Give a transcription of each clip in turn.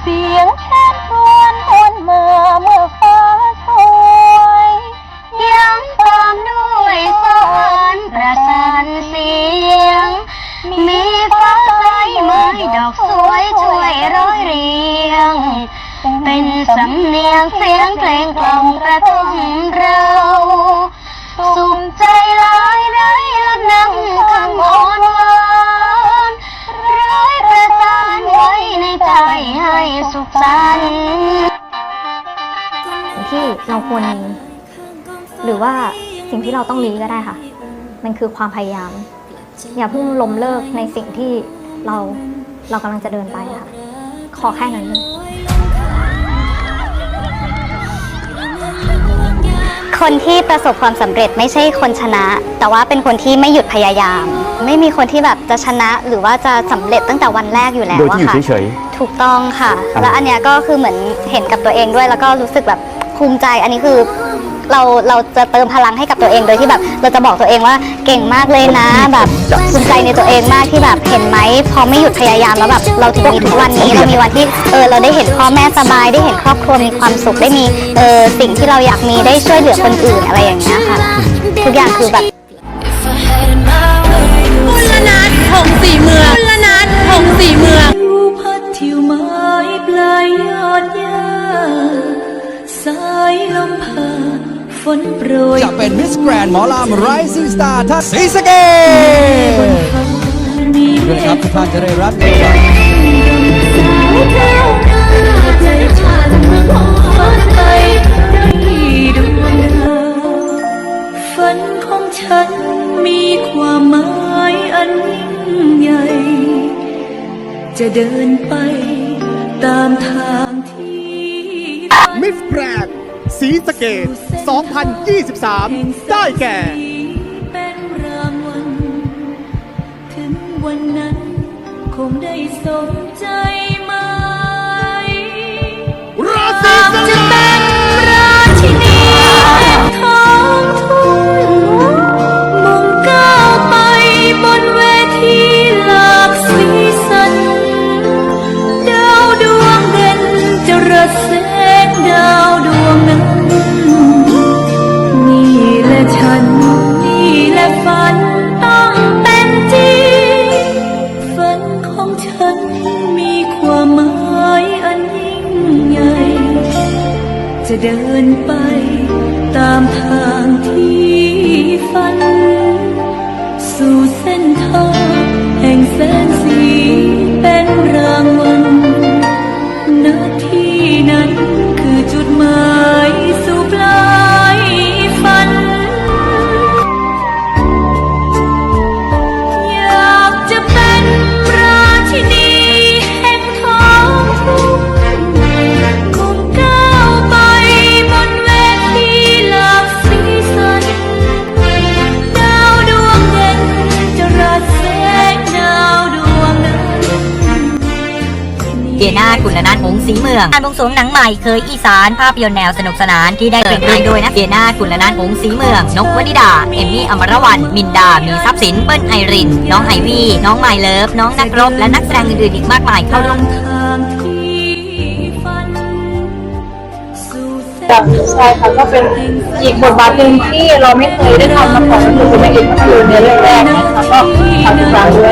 เสียงแค่ครวญหวนเมื่อเมื่อฟ้าสวยยังตามด้วยสวรรค์ประสานเสียง มีฟ้าใสไม้ดอกสวยช่วยร้อยเรียง เป็นสำเนียงเสียงเพลงกล่อม ในใจให้สุขสันต์ที่เราควรมีหรือว่าสิ่งที่เราต้องมีก็ได้ค่ะ มันคือความพยายาม อย่าเพิ่งล้มเลิกในสิ่งที่เราเรากำลังจะเดินไปค่ะ ขอแค่นั้นเลยคนที่ประสบความสำเร็จไม่ใช่คนชนะ แต่ว่าเป็นคนที่ไม่หยุดพยายาม ไม่มีคนที่แบบจะชนะหรือว่าจะสำเร็จตั้งแต่วันแรกอยู่แล้วโดยที่อยู่อะค่ะเฉย ถูกต้องค่ะ ครับ แล้วอันเนี้ยก็คือเหมือนเห็นกับตัวเองด้วย แล้วก็รู้สึกแบบภูมิใจ อันนี้คือเราเราจะเติมพลังให้กับตัวเองโดยที่แบบ เราจะบอกตัวเองว่าเก่งมากเลยนะ แบบภูมิใจในตัวเองมากที่แบบเห็นไหมพอไม่หยุดพยายามแล้วแบบเราถึงมีทุกวันนี้เรามีวันที่เออเราได้เห็นพ่อแม่สบายได้เห็นครอบครัวมีความสุขได้มีเออสิ่งที่เราอยากมีได้ช่วยเหลือคนอื่นอะไรอย่างเงี้ยค่ะ ทุกอย่างคือแบบกุลนัทหงสีเมืองกุลนัทหงสีเมืองดูพัดทิ วไม้ปลายยอดหญ้าสายลมพาฝนโปรยจะเป็นมิสแกรนหมอลำ Rising Star ท่านศรีสะเกษมีด้วยนะครับทุกท่านจะได้รับใจฉันฝันไปดั จะเดินไปตามทางที่ฝันมิสแกรนด์ศรีสะเกด2023 ได้แก่ เป็นรางวัลถึงวันนั้น คงได้สมใจ จะเดินไป ตามทางที่ฝัน สู่เส้นทางแห่งแสนสีเป็นราง ยนากุลนัทหงสีเมืองการบวงสรวงหนังใหม่เคยอีสานภาพยนตร์แนวสนุกสนานที่ได้เปิดด้วยโดยนะเดียนากุลนัทหงสีเมือง นกวนิดา เอมมี่อมรวันมินดา มีทรัพย์สินเปิ้ลไอริน น้องไอวี่ น้องไมเลิฟ น้องนักรบ และนักแสดงอื่นๆอีกมากมายเข้าร่วมทางที่ฝันสู่เส้นใช่ค่ะก็เป็นอีกบทบาทหนึ่งที่เราไม่เคยได้ทำมาก่อนก็คือเป็นเอกภาพยนตร์ในเรื่องแรกนะคะก็ฝากติดตามด้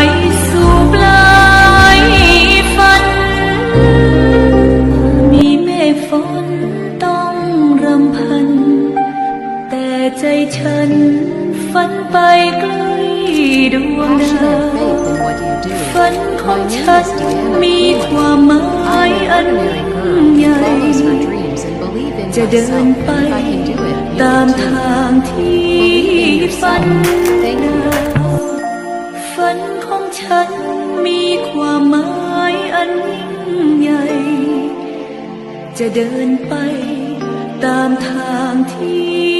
วย ฉันฝันไปไกลดวงดาวฝันของฉันมีความหมายอันใหญ่จะเดินไปตามทางที่ฝันฝันของฉันมีความหมายอันยิ่งใหญ่ จะเดินไปตามทางที่